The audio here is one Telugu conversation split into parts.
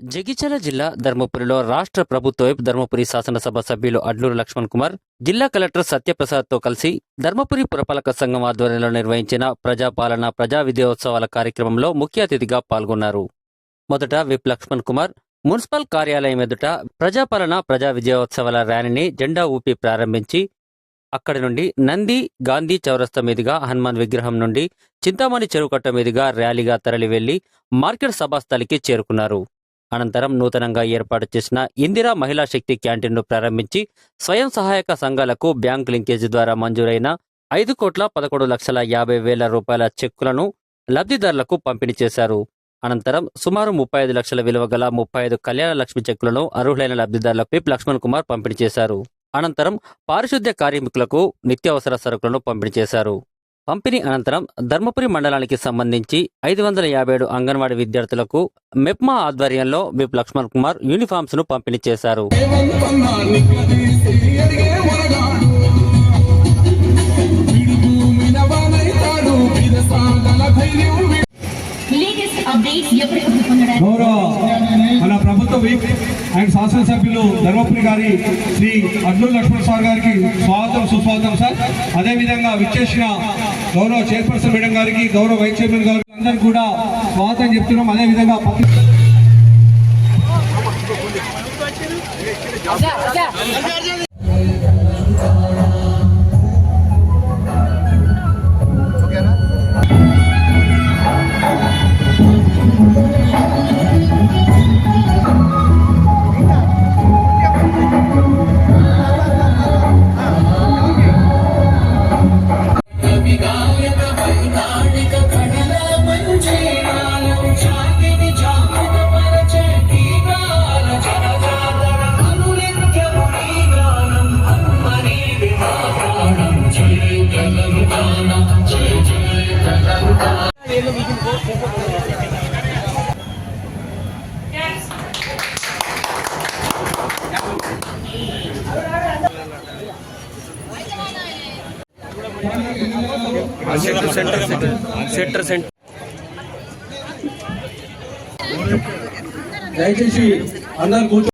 జగిత్యాల జిల్లా ధర్మపురిలో రాష్ట్ర ప్రభుత్వ వైపు ధర్మపురి శాసనసభ సభ్యులు అడ్లూరు లక్ష్మణ్ కుమార్ జిల్లా కలెక్టర్ సత్యప్రసాద్తో కలిసి ధర్మపురి పురపాలక సంఘం ఆధ్వర్యంలో నిర్వహించిన ప్రజాపాలన ప్రజా విజయోత్సవాల కార్యక్రమంలో ముఖ్య అతిథిగా పాల్గొన్నారు. మొదట విప్ లక్ష్మణ్ కుమార్ మున్సిపల్ కార్యాలయం ఎదుట ప్రజాపాలన ప్రజా విజయోత్సవాల ర్యాలీని జెండా ఊపి ప్రారంభించి అక్కడి నుండి నంది గాంధీ చౌరస్తా మీదుగా హనుమాన్ విగ్రహం నుండి చింతామణి చెరువుకట్ట మీదుగా ర్యాలీగా తరలివెళ్ళి మార్కెట్ సభాస్థలికి చేరుకున్నారు. అనంతరం నూతనంగా ఏర్పాటు చేసిన ఇందిరా మహిళా శక్తి క్యాంటీన్ను ప్రారంభించి స్వయం సహాయక సంఘాలకు బ్యాంక్ లింకేజ్ ద్వారా మంజూరైన ఐదు కోట్ల పదకొండు లక్షల యాభై వేల రూపాయల చెక్కులను లబ్ధిదారులకు పంపిణీ చేశారు. అనంతరం సుమారు ముప్పై ఐదు లక్షల విలువ గల ముప్పై ఐదు కళ్యాణ లక్ష్మి చెక్కులను అర్హులైన లబ్ధిదారులకు పిప్ లక్ష్మణ్ కుమార్ పంపిణీ చేశారు. అనంతరం పారిశుద్ధ్య కార్మికులకు నిత్యావసర సరుకులను పంపిణీ చేశారు. పంపిణీ అనంతరం ధర్మపురి మండలానికి సంబంధించి ఐదు వందల యాభై ఏడు అంగన్వాడీ విద్యార్థులకు మెప్మా ఆధ్వర్యంలో విప్ లక్ష్మణ్ కుమార్ యూనిఫామ్స్ను పంపిణీ చేశారు. గౌరవ ప్రభుత్వ విప్ అండ్ శాసనసభ్యులు ధర్మపురి గారి శ్రీ అడ్లూరు లక్ష్మణ్ సార్ గారికి స్వాగతం సుస్వాగతం సార్. అదేవిధంగా విచ్చేసిన గౌరవ చైర్పర్సన్ మేడం గారికి గౌరవ వైస్ చైర్మన్ గారికి అందరికీ కూడా స్వాగతం చెప్తున్నాం. అదేవిధంగా పత్రిక దయచేసి అందరు కూర్చో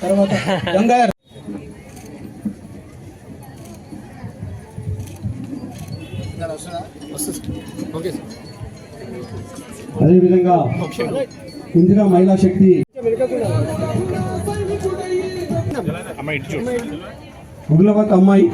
తర్వాత అదేవిధంగా ఇందిరా మహిళా శక్తి ముగ్లవత్ అమ్మాయి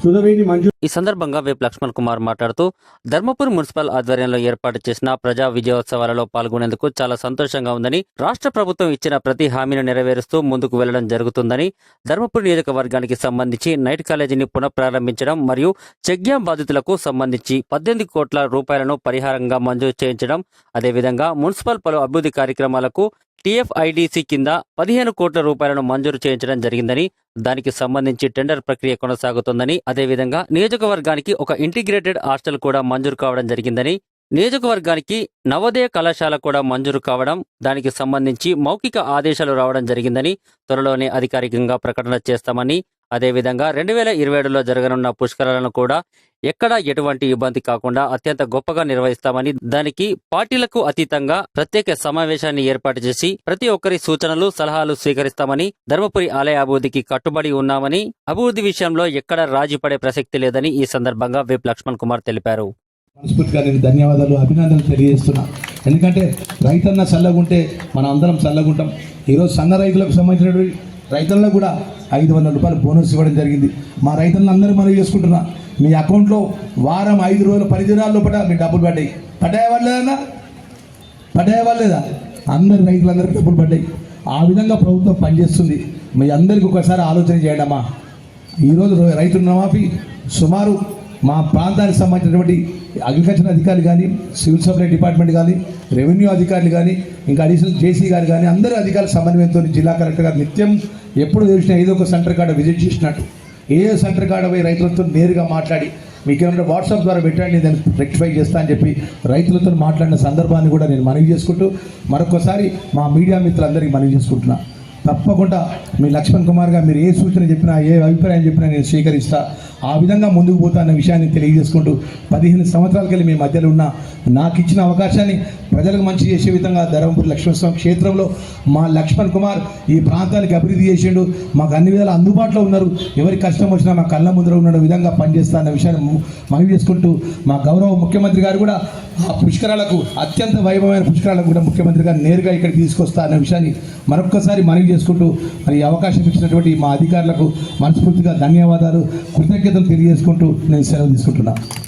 ఈ సందర్భంగా వేపు లక్ష్మణ్ కుమార్ మాట్లాడుతూ ధర్మపురి మున్సిపల్ ఆధ్వర్యంలో ఏర్పాటు చేసిన ప్రజా విజయోత్సవాలలో పాల్గొనేందుకు చాలా సంతోషంగా ఉందని రాష్ట్ర ప్రభుత్వం ఇచ్చిన ప్రతి హామీని నెరవేరుస్తూ ముందుకు వెళ్ళడం జరుగుతుందని ధర్మపురి నియోజకవర్గానికి సంబంధించి నైట్ కాలేజీని పునఃప్రారంభించడం మరియు చెగ్యాం బాధితులకు సంబంధించి పద్దెనిమిది కోట్ల రూపాయలను పరిహారంగా మంజూరు చేయించడం అదేవిధంగా మున్సిపల్ పలు అభివృద్ధి కార్యక్రమాలకు టీఎఫ్ఐడిసి కింద పదిహేను కోట్ల రూపాయలను మంజూరు చేయించడం జరిగిందని దానికి సంబంధించి టెండర్ ప్రక్రియ కొనసాగుతోందని అదేవిధంగా నియోజకవర్గానికి ఒక ఇంటిగ్రేటెడ్ హాస్టల్ కూడా మంజూరు కావడం జరిగిందని నియోజకవర్గానికి నవోదయ కళాశాల కూడా మంజూరు కావడం దానికి సంబంధించి మౌఖిక ఆదేశాలు రావడం జరిగిందని త్వరలోనే అధికారికంగా ప్రకటన చేస్తామని అదేవిధంగా రెండు వేల ఇరవై ఏడులో జరగనున్న పుష్కరాలను కూడా ఎక్కడా ఎటువంటి ఇబ్బంది కాకుండా అత్యంత గొప్పగా నిర్వహిస్తామని దానికి పార్టీలకు అతీతంగా ప్రత్యేక సమావేశాన్ని ఏర్పాటు చేసి ప్రతి ఒక్కరి సూచనలు సలహాలు స్వీకరిస్తామని ధర్మపురి ఆలయ అభివృద్ధికి కట్టుబడి ఉన్నామని అభివృద్ధి విషయంలో ఎక్కడ రాజీపడే ప్రసక్తి లేదని ఈ సందర్భంగా విప్ లక్ష్మణ్ కుమార్ తెలిపారు. మనస్ఫూర్తిగా నేను ధన్యవాదాలు అభినందనలు తెలియజేస్తున్నా. ఎందుకంటే రైతన్న చల్లగుంటే మనం అందరం చల్లగుంటాం. ఈరోజు సన్న రైతులకు సంబంధించినటువంటి రైతులను కూడా ఐదు వందల రూపాయలు బోనస్ ఇవ్వడం జరిగింది. మా రైతులను అందరూ మనం చేసుకుంటున్నా మీ అకౌంట్లో వారం ఐదు రోజులు పది దినాల లోపల మీ డబ్బులు పడ్డాయి. పడ్డాయా వాళ్ళేదన్నా పడ్డాయా వాళ్ళేదా అందరి రైతులందరికీ డబ్బులు పడ్డాయి. ఆ విధంగా ప్రభుత్వం పనిచేస్తుంది. మీ అందరికీ ఒకసారి ఆలోచన చేయండి ఈరోజు రో- రైతు రుణమాఫీ సుమారు మా ప్రాంతానికి సంబంధించినటువంటి అగ్రికల్చర్ అధికారులు కానీ సివిల్ సప్లై డిపార్ట్మెంట్ కానీ రెవెన్యూ అధికారులు కానీ ఇంకా అడిషనల్ జేసీ గారు కానీ అందరూ అధికారుల సమన్వయంతో జిల్లా కలెక్టర్ గారు నిత్యం ఎప్పుడు చూసినా ఏదో ఒక సెంటర్ కాడ విజిట్ చేసినట్టు. ఏ సెంటర్ కాడ పోయి రైతులతో నేరుగా మాట్లాడి మీకు ఏమైనా వాట్సాప్ ద్వారా పెట్టండి నేను రెక్టిఫై చేస్తా అని చెప్పి రైతులతో మాట్లాడిన సందర్భాన్ని కూడా నేను మనవి చేసుకుంటూ మరొకసారి మా మీడియా మిత్రులందరికీ మనవి చేసుకుంటున్నా. తప్పకుండా మీ లక్ష్మణ్ కుమార్ గారు మీరు ఏ సూచన చెప్పినా ఏ అభిప్రాయం చెప్పినా నేను స్వీకరిస్తా. ఆ విధంగా ముందుకు పోతా విషయాన్ని తెలియజేసుకుంటూ పదిహేను సంవత్సరాల కలిగి మీ మధ్యలో ఉన్న నాకు ఇచ్చిన అవకాశాన్ని ప్రజలకు మంచి చేసే విధంగా ధర్మపురి లక్ష్మణస్వామి క్షేత్రంలో మా లక్ష్మణ్ కుమార్ ఈ ప్రాంతానికి అభివృద్ధి చేసిండు. మాకు అన్ని విధాలు అందుబాటులో ఉన్నారు. ఎవరి కష్టం వచ్చినా మా కళ్ళ ముందర ఉన్న విధంగా పనిచేస్తా అన్న విషయాన్ని మనవి చేసుకుంటూ మా గౌరవ ముఖ్యమంత్రి గారు కూడా ఆ పుష్కరాలకు అత్యంత వైభవమైన పుష్కరాలకు కూడా ముఖ్యమంత్రి గారు నేరుగా ఇక్కడికి తీసుకొస్తా అన్న విషయాన్ని మరొక్కసారి మనవి చేసుకుంటూ మరి అవకాశం ఇచ్చినటువంటి మా అధికారులకు మనస్ఫూర్తిగా ధన్యవాదాలు కృతజ్ఞతలు తెలియజేసుకుంటూ నేను సెలవు తీసుకుంటున్నాను